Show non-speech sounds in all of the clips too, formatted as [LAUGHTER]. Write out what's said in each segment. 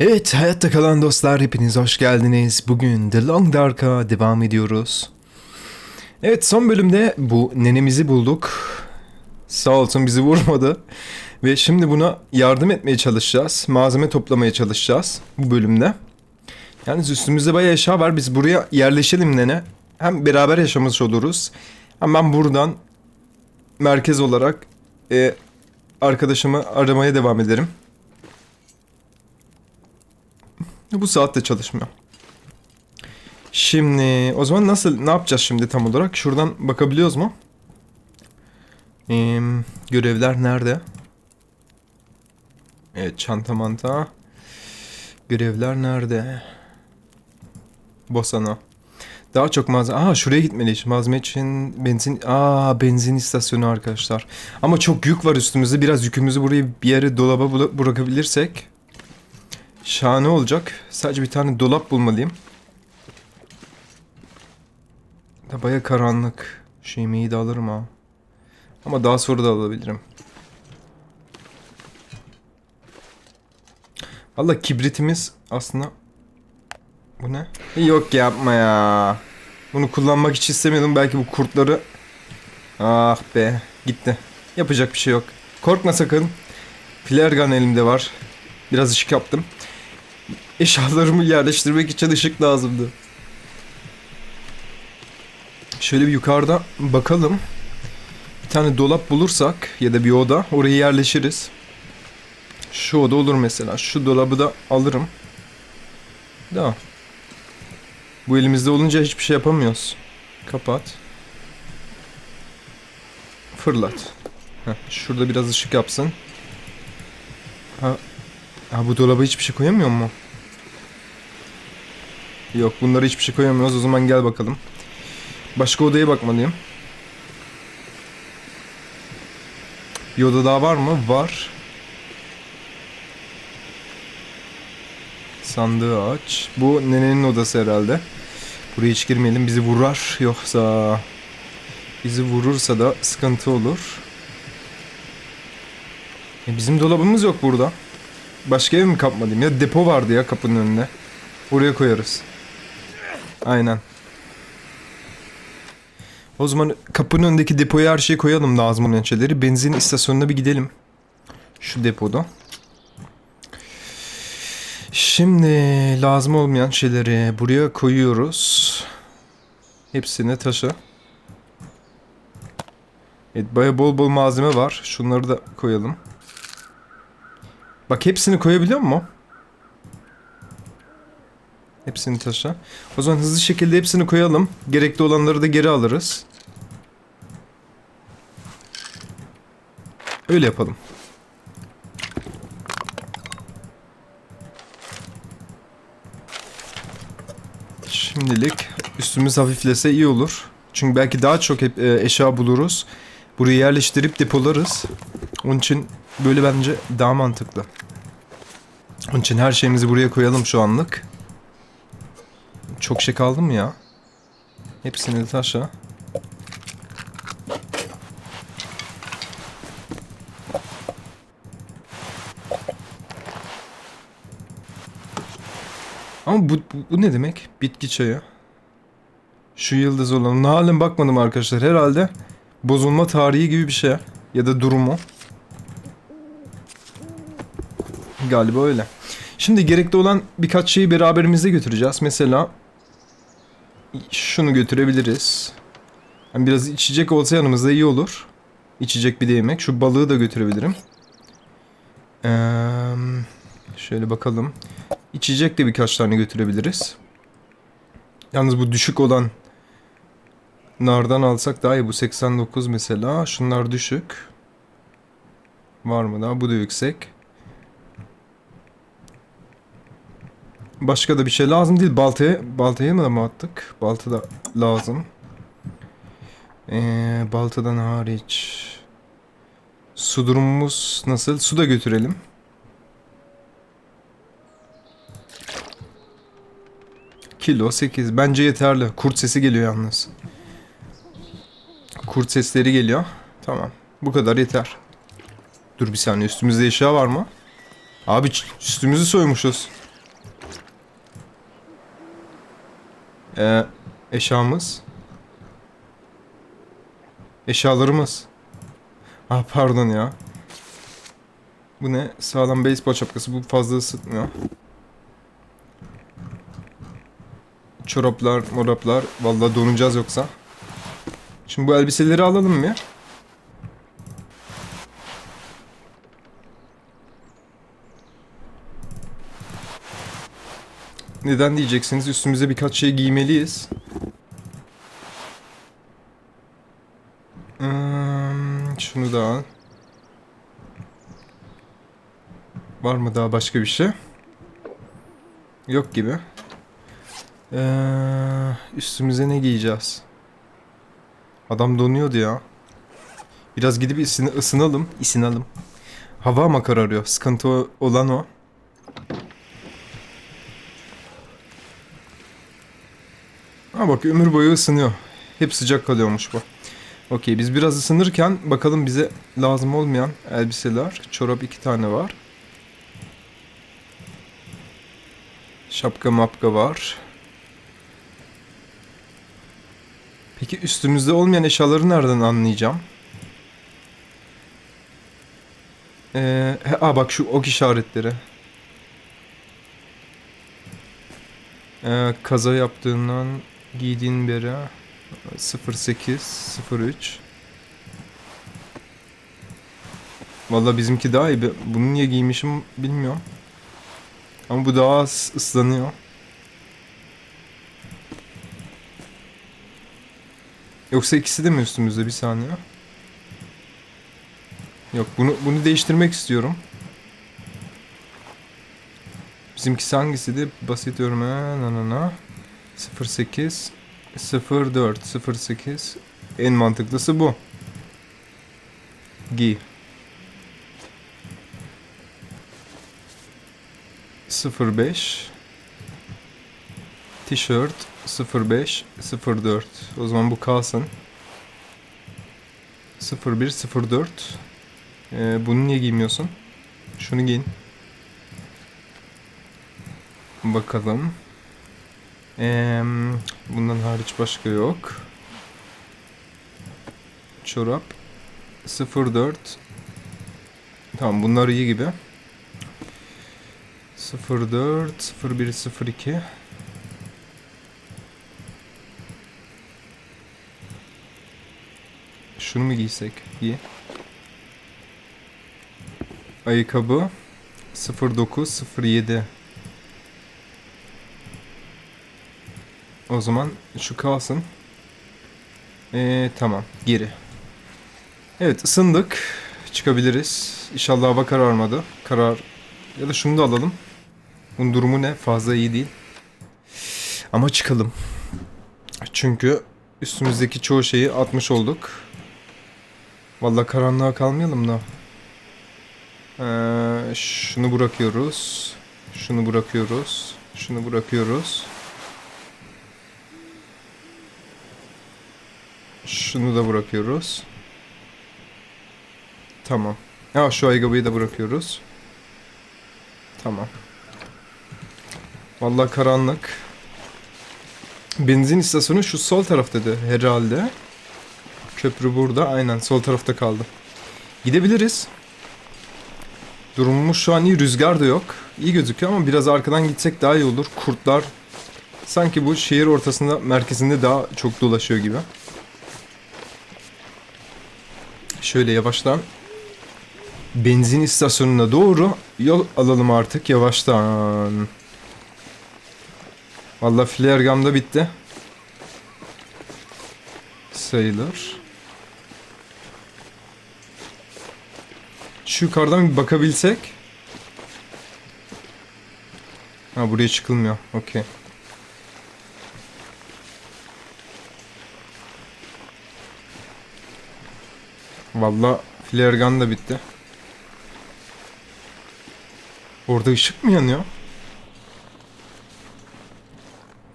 Evet, hayatta kalan dostlar hepiniz hoş geldiniz. Bugün The Long Dark'a devam ediyoruz. Evet, son bölümde bu nenemizi bulduk. Sağ olsun bizi vurmadı. Ve şimdi buna yardım etmeye çalışacağız. Malzeme toplamaya çalışacağız bu bölümde. Yalnız üstümüzde bayağı eşya var. Biz buraya yerleşelim nene. Hem beraber yaşamış oluruz. Hem ben buradan merkez olarak e, arkadaşımı aramaya devam ederim. Bu saatte çalışmıyor. Şimdi o zaman nasıl ne yapacağız şimdi tam olarak? Şuradan bakabiliyoruz mu? Ee, görevler nerede? Evet çanta manta. Görevler nerede? Bosana. Daha çok malzeme. Aa şuraya gitmeliyiz. Malzeme için benzin. Aa benzin istasyonu arkadaşlar. Ama çok yük var üstümüzde. Biraz yükümüzü buraya bir yere dolaba bırakabilirsek. Şahane olacak. Sadece bir tane dolap bulmalıyım. Da baya karanlık. Şu yemeği de alırım ha. Ama daha sonra da alabilirim. Valla kibritimiz aslında... Bu ne? Yok yapma ya. Bunu kullanmak hiç istemiyordum. Belki bu kurtları... Ah be. Gitti. Yapacak bir şey yok. Korkma sakın. Flare gun elimde var. Biraz ışık yaptım. Eşyalarımı yerleştirmek için ışık lazımdı. Şöyle bir yukarıda bakalım. Bir tane dolap bulursak ya da bir oda oraya yerleşiriz. Şu oda olur mesela. Şu dolabı da alırım. Da. Bu elimizde olunca hiçbir şey yapamıyoruz. Kapat. Fırlat. Heh, şurada biraz ışık yapsın. Ha, ha bu dolaba hiçbir şey koyamıyor mu? Yok bunlara hiçbir şey koyamıyoruz. O zaman gel bakalım. Başka odaya bakmalıyım. Bir oda daha var mı? Var. Sandığı aç. Bu nenenin odası herhalde. Buraya hiç girmeyelim. Bizi vurar. Yoksa... Bizi vurursa da sıkıntı olur. E bizim dolabımız yok burada. Başka ev mi kapmalıyım? Ya depo vardı ya kapının önünde. Oraya koyarız. Aynen. O zaman kapının önündeki depoya her şeyi koyalım lazım olan şeyleri. Benzin istasyonuna bir gidelim. Şu depoda. Şimdi lazım olmayan şeyleri buraya koyuyoruz. Hepsini taşı. Evet baya bol bol malzeme var. Şunları da koyalım. Bak hepsini koyabiliyor mu? Hepsini taşa. O zaman hızlı şekilde hepsini koyalım. Gerekli olanları da geri alırız. Öyle yapalım. Şimdilik üstümüz hafiflese iyi olur. Çünkü belki daha çok e, eşya buluruz. Buraya yerleştirip depolarız. Onun için böyle bence daha mantıklı. Onun için her şeyimizi buraya koyalım şu anlık. Çok şey kaldı mı ya? Hepsini de taşa. Ama bu, bu, bu ne demek? Bitki çayı. Şu yıldız olan. Halen bakmadım arkadaşlar. Herhalde bozulma tarihi gibi bir şey. Ya da durumu. Galiba öyle. Şimdi gerekli olan birkaç şeyi beraberimizde götüreceğiz. Mesela şunu götürebiliriz. Yani biraz içecek olsa yanımızda iyi olur. İçecek bir de yemek. Şu balığı da götürebilirim. Ee, şöyle bakalım. İçecek de birkaç tane götürebiliriz. Yalnız bu düşük olan nardan alsak daha iyi. Bu 89 mesela. Şunlar düşük. Var mı daha? Bu da yüksek. Başka da bir şey lazım değil. Baltaya, baltaya mı attık? Balta da lazım. Ee, baltadan hariç. Su durumumuz nasıl? Su da götürelim. Kilo 8. Bence yeterli. Kurt sesi geliyor yalnız. Kurt sesleri geliyor. Tamam. Bu kadar yeter. Dur bir saniye üstümüzde eşya var mı? Abi üstümüzü soymuşuz. Ee, eşyamız. Eşyalarımız. Ah pardon ya. Bu ne? Sağlam beyzbol şapkası. Bu fazla ısıtmıyor. Çoraplar, moraplar. Vallahi donacağız yoksa. Şimdi bu elbiseleri alalım mı? Neden diyeceksiniz? Üstümüze birkaç şey giymeliyiz. Hmm, şunu da al. Var mı daha başka bir şey? Yok gibi. Ee, üstümüze ne giyeceğiz? Adam donuyordu ya. Biraz gidip ısın ısınalım. ısınalım. Hava mı kararıyor? Sıkıntı olan o. Ha bak ömür boyu ısınıyor. Hep sıcak kalıyormuş bu. Okey biz biraz ısınırken bakalım bize lazım olmayan elbiseler. Çorap iki tane var. Şapka mapka var. Peki üstümüzde olmayan eşyaları nereden anlayacağım? Ee, he- bak şu ok işaretleri. Ee, kaza yaptığından giydiğin beri 08 03 Valla bizimki daha iyi. Bunu niye giymişim bilmiyorum. Ama bu daha az ıslanıyor. Yoksa ikisi de mi üstümüzde bir saniye? Yok bunu bunu değiştirmek istiyorum. Bizimkisi hangisiydi? Basit örme na na na. 08 04 08 en mantıklısı bu. Giy. 05 Tişört 05 04 O zaman bu kalsın. 01 04 ee, Bunu niye giymiyorsun? Şunu giyin. Bakalım. Bundan hariç başka yok. Çorap 04 Tamam bunlar iyi gibi. 04 01 02 Şunu mu giysek? Giy. Ayakkabı 09 07 O zaman şu kalsın. Ee, tamam. Geri. Evet ısındık. Çıkabiliriz. İnşallah hava kararmadı. Karar. Ya da şunu da alalım. Bunun durumu ne? Fazla iyi değil. Ama çıkalım. Çünkü üstümüzdeki çoğu şeyi atmış olduk. Vallahi karanlığa kalmayalım da. Ee, şunu bırakıyoruz. Şunu bırakıyoruz. Şunu bırakıyoruz. Şunu da bırakıyoruz. Tamam. Ha şu ayakkabıyı da bırakıyoruz. Tamam. Vallahi karanlık. Benzin istasyonu şu sol taraftaydı herhalde. Köprü burada. Aynen sol tarafta kaldı. Gidebiliriz. Durumumuz şu an iyi. Rüzgar da yok. İyi gözüküyor ama biraz arkadan gitsek daha iyi olur. Kurtlar sanki bu şehir ortasında merkezinde daha çok dolaşıyor gibi. Şöyle yavaştan benzin istasyonuna doğru yol alalım artık yavaştan. Vallahi flare gun da bitti. Sayılır. Şu yukarıdan bir bakabilsek. Ha buraya çıkılmıyor. Okey. Vallahi flare da bitti. Orada ışık mı yanıyor?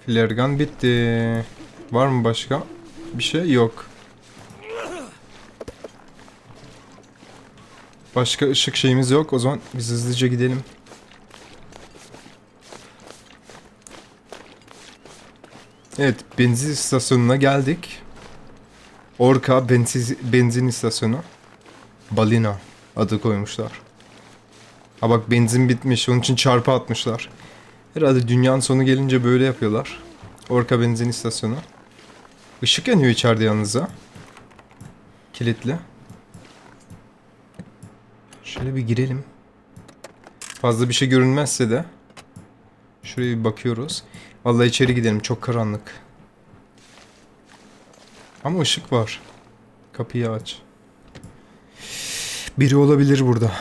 Flare bitti. Var mı başka? Bir şey yok. Başka ışık şeyimiz yok. O zaman biz hızlıca gidelim. Evet, benzin istasyonuna geldik. Orka benzin, benzin istasyonu. Balina adı koymuşlar. Ha bak benzin bitmiş, onun için çarpı atmışlar. Herhalde dünyanın sonu gelince böyle yapıyorlar. Orka benzin istasyonu. Işık yanıyor içeride yalnız. Kilitli. Şöyle bir girelim. Fazla bir şey görünmezse de şuraya bir bakıyoruz. Vallahi içeri gidelim. Çok karanlık. Ama ışık var. Kapıyı aç. Biri olabilir burada.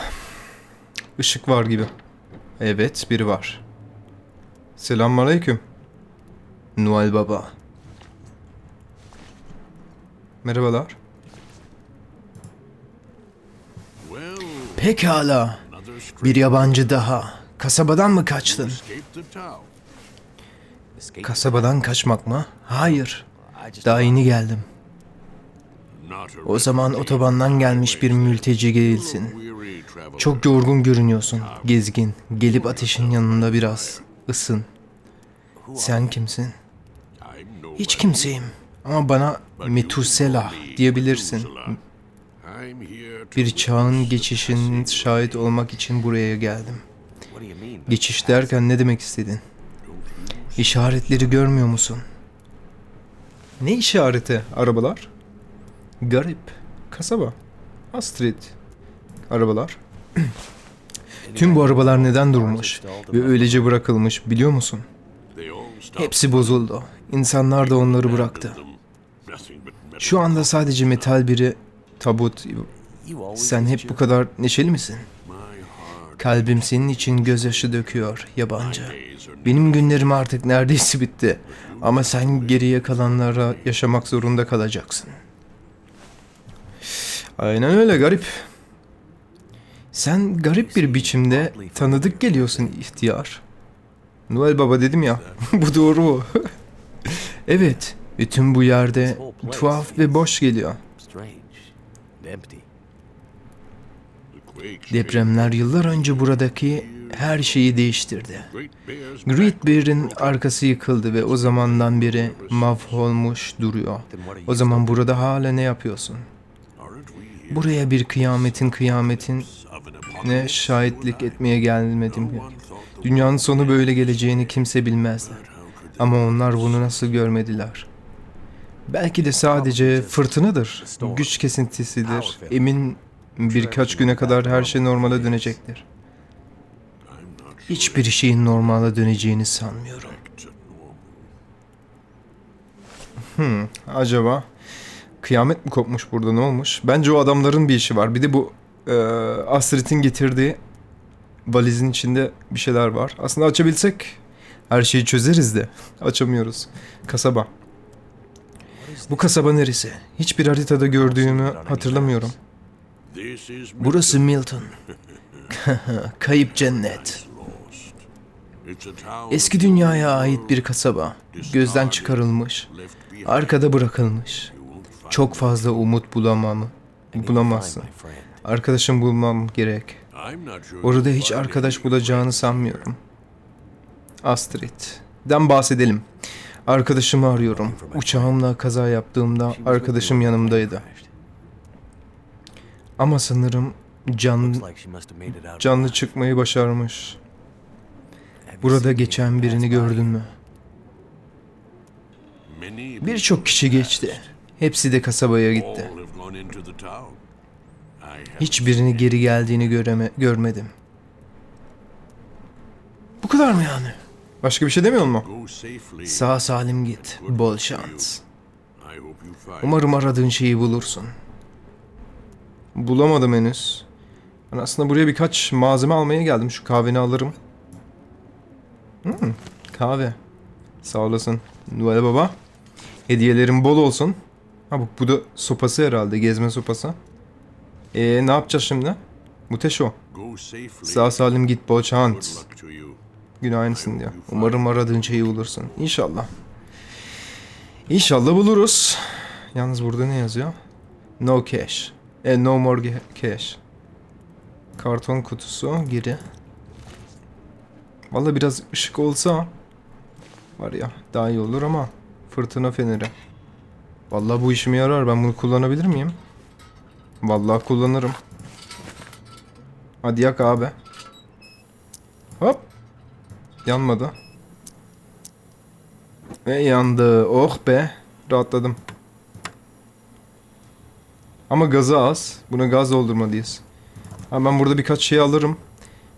Işık var gibi. Evet, biri var. Selamünaleyküm. Noel Baba. Merhabalar. Pekala. Bir yabancı daha. Kasabadan mı kaçtın? Kasabadan kaçmak mı? Hayır. Daha yeni geldim. O zaman otobandan gelmiş bir mülteci değilsin. Çok yorgun görünüyorsun. Gezgin. Gelip ateşin yanında biraz ısın. Sen kimsin? Hiç kimseyim. Ama bana Metusela diyebilirsin. Bir çağın geçişinin şahit olmak için buraya geldim. Geçiş derken ne demek istedin? İşaretleri görmüyor musun? Ne işareti? Arabalar? Garip. Kasaba. Astrid. Arabalar. [CLEARS THROAT] Tüm bu arabalar neden durmuş ve öylece bırakılmış biliyor musun? Hepsi bozuldu. İnsanlar da onları bıraktı. Şu anda sadece metal biri tabut. Sen hep bu kadar neşeli misin? Kalbim senin için gözyaşı döküyor yabancı. Benim günlerim artık neredeyse bitti. Ama sen geriye kalanlara yaşamak zorunda kalacaksın. Aynen öyle garip. Sen garip bir biçimde tanıdık geliyorsun ihtiyar. Noel Baba dedim ya. [LAUGHS] bu doğru. [LAUGHS] evet. Bütün bu yerde tuhaf ve boş geliyor. Depremler yıllar önce buradaki her şeyi değiştirdi. Great Bear'in arkası yıkıldı ve o zamandan beri mahvolmuş duruyor. O zaman burada hala ne yapıyorsun? Buraya bir kıyametin kıyametin ne şahitlik etmeye gelmedim. Dünyanın sonu böyle geleceğini kimse bilmezdi. Ama onlar bunu nasıl görmediler? Belki de sadece fırtınadır, güç kesintisidir. Emin birkaç güne kadar her şey normale dönecektir. Hiçbir şeyin normale döneceğini sanmıyorum. Hmm, acaba kıyamet mi kopmuş burada ne olmuş? Bence o adamların bir işi var. Bir de bu e, Astrid'in getirdiği valizin içinde bir şeyler var. Aslında açabilsek her şeyi çözeriz de [LAUGHS] açamıyoruz. Kasaba. Bu kasaba neresi? Hiçbir haritada gördüğümü hatırlamıyorum. Burası Milton. [LAUGHS] Kayıp cennet. Eski dünyaya ait bir kasaba. Gözden çıkarılmış. Arkada bırakılmış. Çok fazla umut bulamamı bulamazsın. Arkadaşım bulmam gerek. Orada hiç arkadaş bulacağını sanmıyorum. Astrid'den bahsedelim. Arkadaşımı arıyorum. Uçağımla kaza yaptığımda arkadaşım yanımdaydı. İt out canlı alive. çıkmayı başarmış. Burada geçen birini gördün mü? Birçok kişi geçti. Hepsi de kasabaya gitti. Hiçbirini geri geldiğini göreme, görmedim. Bu kadar mı yani? Başka bir şey demiyor mu? Sağ salim git. Bol şans. Umarım aradığın şeyi bulursun. Bulamadım henüz. Ben aslında buraya birkaç malzeme almaya geldim. Şu kahveni alırım. Hmm, kahve. Sağ olasın. Noel Baba. Hediyelerin bol olsun. Ha bu, bu da sopası herhalde. Gezme sopası. Ee, ne yapacağız şimdi? Muteş o. Go safely. Sağ salim git bol Good şans. luck to you. Gün aynısın diyor. Umarım aradığın şeyi bulursun. İnşallah. İnşallah buluruz. Yalnız burada ne yazıyor? No cash. E, no more cash. Karton kutusu geri. Valla biraz ışık olsa var ya daha iyi olur ama Fırtına feneri. Vallahi bu işime yarar. Ben bunu kullanabilir miyim? Vallahi kullanırım. Hadi yak abi. Hop. Yanmadı. Ve yandı. Oh be. Rahatladım. Ama gazı az. Buna gaz doldurmalıyız. Ha, ben burada birkaç şey alırım.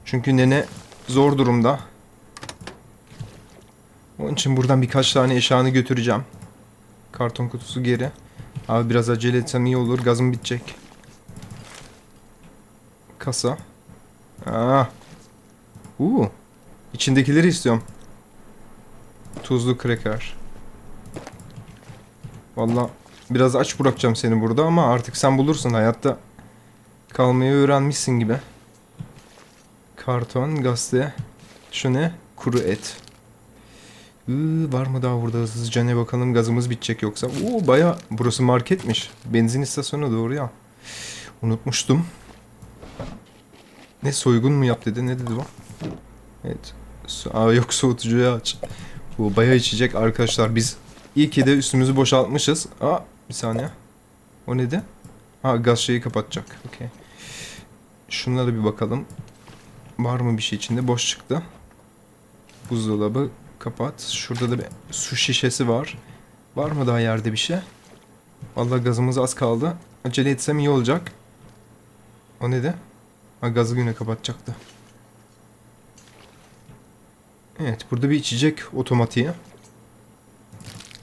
Çünkü nene zor durumda. Onun için buradan birkaç tane eşyanı götüreceğim. Karton kutusu geri. Abi biraz acele etsem iyi olur. Gazım bitecek. Kasa. Aa. Uuu. İçindekileri istiyorum. Tuzlu kreker. Valla biraz aç bırakacağım seni burada ama artık sen bulursun hayatta. Kalmayı öğrenmişsin gibi. Karton, gazete. Şu ne? Kuru et. Iı, var mı daha burada hızlıca ne bakalım gazımız bitecek yoksa. Oo baya burası marketmiş. Benzin istasyonu doğru ya. Unutmuştum. Ne soygun mu yap dedi ne dedi o? Evet. Aa, yok soğutucuyu aç. Bu bayağı içecek arkadaşlar. Biz iyi ki de üstümüzü boşaltmışız. Aa bir saniye. O neydi? Ha gaz şeyi kapatacak. Okey. Şunlara bir bakalım. Var mı bir şey içinde? Boş çıktı. Buzdolabı kapat. Şurada da bir su şişesi var. Var mı daha yerde bir şey? Vallahi gazımız az kaldı. Acele etsem iyi olacak. O neydi? Ha gazı güne kapatacaktı. Evet burada bir içecek otomatiği.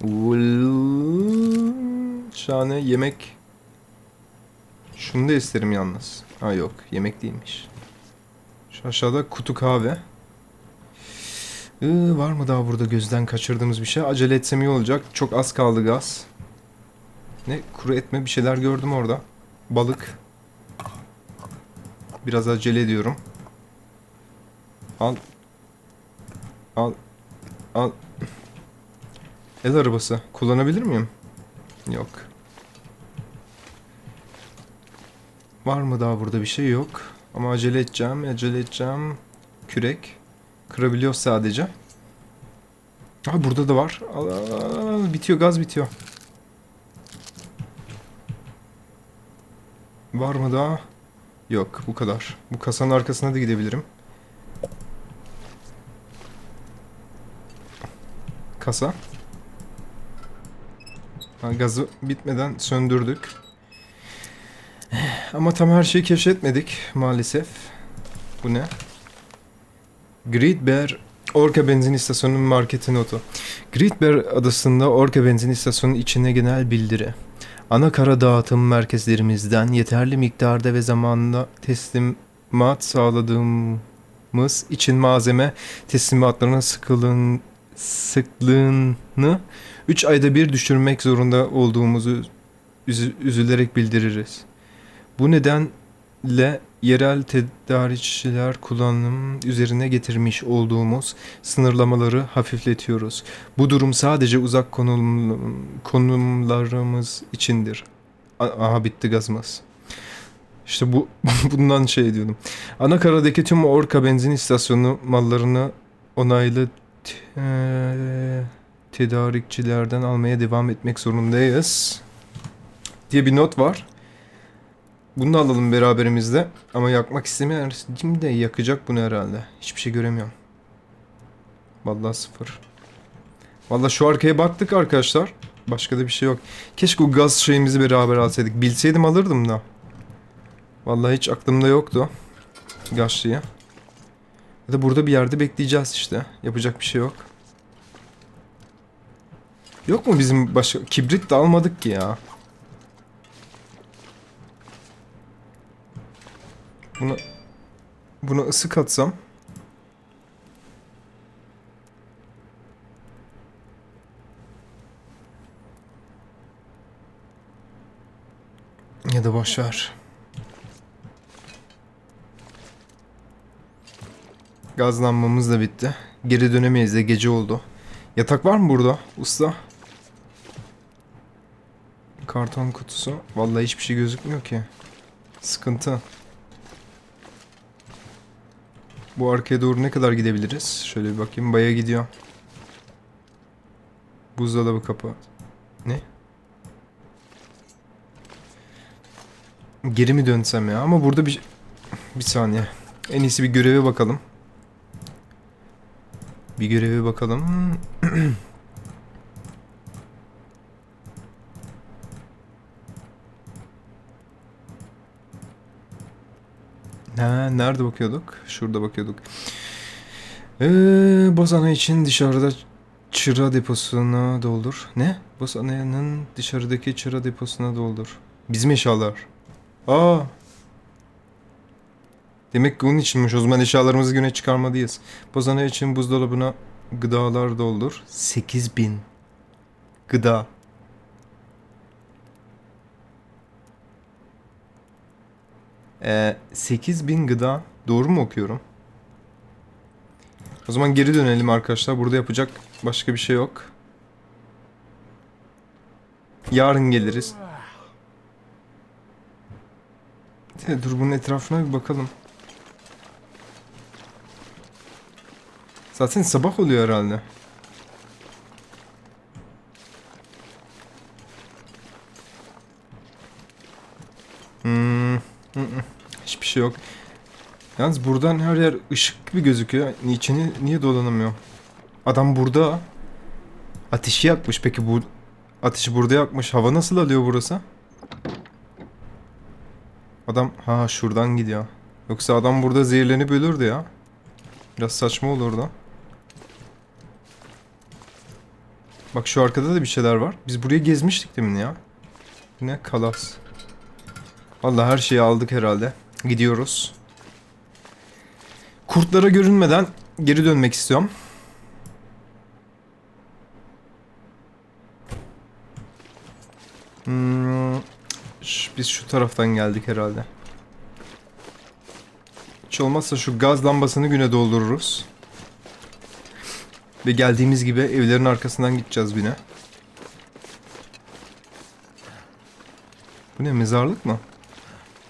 Ull- Şahane yemek. Şunu da isterim yalnız. Ha yok yemek değilmiş. Şu aşağıda kutu kahve. Iı, var mı daha burada gözden kaçırdığımız bir şey? Acele etsem iyi olacak. Çok az kaldı gaz. Ne kuru etme bir şeyler gördüm orada. Balık. Biraz acele ediyorum. Al. Al. Al. El arabası. Kullanabilir miyim? Yok. Var mı daha burada bir şey yok. Ama acele edeceğim, acele edeceğim. Kürek. Kırabiliyor sadece. Ha burada da var. Bitiyor, gaz bitiyor. Var mı daha? Yok, bu kadar. Bu kasanın arkasına da gidebilirim. Kasa. Gazı bitmeden söndürdük. Ama tam her şeyi keşfetmedik maalesef. Bu ne? Great Bear Orca benzin istasyonunun marketi notu. Great Bear adasında Orca benzin istasyonunun içine genel bildiri. Ana kara dağıtım merkezlerimizden yeterli miktarda ve zamanında teslimat sağladığımız için malzeme teslimatlarına sıkılın, sıklığını 3 ayda bir düşürmek zorunda olduğumuzu üzü- üzülerek bildiririz. Bu nedenle yerel tedarikçiler kullanım üzerine getirmiş olduğumuz sınırlamaları hafifletiyoruz. Bu durum sadece uzak konum, konumlarımız içindir. Aha bitti gazımız. İşte bu [LAUGHS] bundan şey diyordum. Anakaradaki tüm Orka benzin istasyonu mallarını onaylı tedarikçilerden almaya devam etmek zorundayız. Diye bir not var. Bunu da alalım beraberimizde. Ama yakmak istemeyen kim de yakacak bunu herhalde. Hiçbir şey göremiyorum. Vallahi sıfır. Vallahi şu arkaya baktık arkadaşlar. Başka da bir şey yok. Keşke o gaz şeyimizi beraber alsaydık. Bilseydim alırdım da. Vallahi hiç aklımda yoktu. Gaz şeyi. Ya da burada bir yerde bekleyeceğiz işte. Yapacak bir şey yok. Yok mu bizim başka... Kibrit de almadık ki ya. Buna... Buna ısı katsam... Ya da boş ver. Gazlanmamız da bitti. Geri dönemeyiz de gece oldu. Yatak var mı burada usta? Karton kutusu. Vallahi hiçbir şey gözükmüyor ki. Sıkıntı. Bu arkaya doğru ne kadar gidebiliriz? Şöyle bir bakayım. Baya gidiyor. Buzdolabı kapı. Ne? Geri mi dönsem ya? Ama burada bir... Bir saniye. En iyisi bir göreve bakalım. Bir göreve bakalım. [CLEARS THROAT] Ha, nerede bakıyorduk? Şurada bakıyorduk. Ee, Bozana için dışarıda çıra deposuna doldur. Ne? Bozana'nın dışarıdaki çıra deposuna doldur. Bizim eşyalar. Aa. Demek ki onun içinmiş. O zaman eşyalarımızı güne çıkarmalıyız. Bozana için buzdolabına gıdalar doldur. 8000 gıda. Ee, 8000 gıda. Doğru mu okuyorum? O zaman geri dönelim arkadaşlar. Burada yapacak başka bir şey yok. Yarın geliriz. De, dur bunun etrafına bir bakalım. Zaten sabah oluyor herhalde. Hmm, hı hı. Hiçbir şey yok. Yalnız buradan her yer ışık gibi gözüküyor. Niçin niye dolanamıyorum? Adam burada. Ateşi yakmış. Peki bu ateşi burada yakmış. Hava nasıl alıyor burası? Adam ha şuradan gidiyor. Yoksa adam burada zehirlenip ölürdü ya. Biraz saçma olurdu. Bak şu arkada da bir şeyler var. Biz buraya gezmiştik mi ya? Ne kalas. Vallahi her şeyi aldık herhalde. Gidiyoruz. Kurtlara görünmeden geri dönmek istiyorum. Hmm, biz şu taraftan geldik herhalde. Hiç olmazsa şu gaz lambasını güne doldururuz. Ve geldiğimiz gibi evlerin arkasından gideceğiz yine. Bu ne mezarlık mı?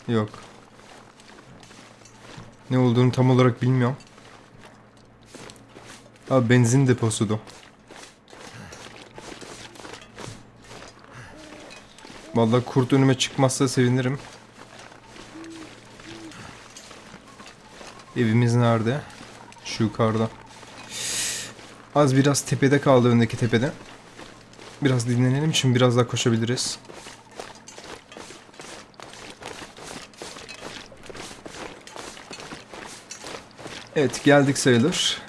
Yok. Ne olduğunu tam olarak bilmiyorum. Abi benzin deposudu. Vallahi kurt önüme çıkmazsa sevinirim. Evimiz nerede? Şu yukarıda. Az biraz tepede kaldı öndeki tepede. Biraz dinlenelim için biraz daha koşabiliriz. Evet geldik sayılır.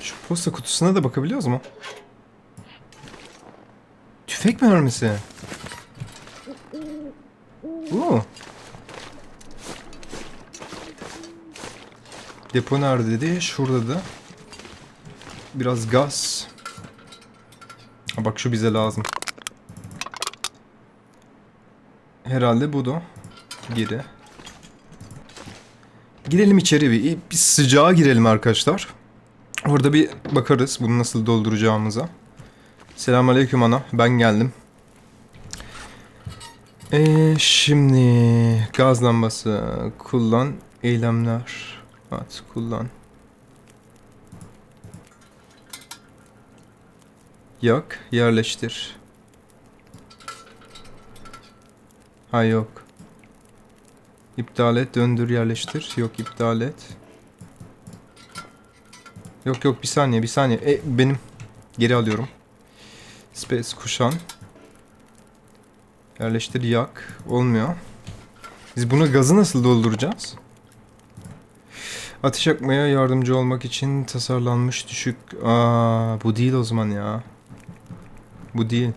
Şu posta kutusuna da bakabiliyoruz mu? Tüfek mermisi. Oo. Depo nerede dedi? Şurada da. Biraz gaz. Ha, bak şu bize lazım. Herhalde bu da. Geri. Girelim içeri bir, bir sıcağa girelim arkadaşlar. Orada bir bakarız bunu nasıl dolduracağımıza. Selamünaleyküm ana. Ben geldim. Ee, şimdi gaz lambası kullan eylemler. At kullan. Yak yerleştir. Ha yok. İptal et döndür yerleştir. Yok iptal et. Yok yok bir saniye bir saniye. E, benim geri alıyorum. Space kuşan. Yerleştir yak. Olmuyor. Biz buna gazı nasıl dolduracağız? Ateş yakmaya yardımcı olmak için tasarlanmış düşük... Aa, bu değil o zaman ya. Bu değil.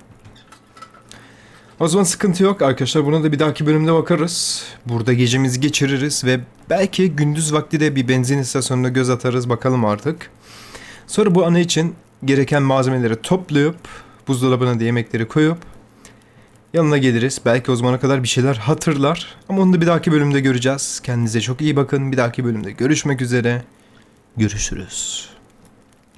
O zaman sıkıntı yok arkadaşlar. Buna da bir dahaki bölümde bakarız. Burada gecemizi geçiririz ve belki gündüz vakti de bir benzin istasyonuna göz atarız bakalım artık. Sonra bu ana için gereken malzemeleri toplayıp buzdolabına da yemekleri koyup yanına geliriz. Belki o zamana kadar bir şeyler hatırlar. Ama onu da bir dahaki bölümde göreceğiz. Kendinize çok iyi bakın. Bir dahaki bölümde görüşmek üzere. Görüşürüz.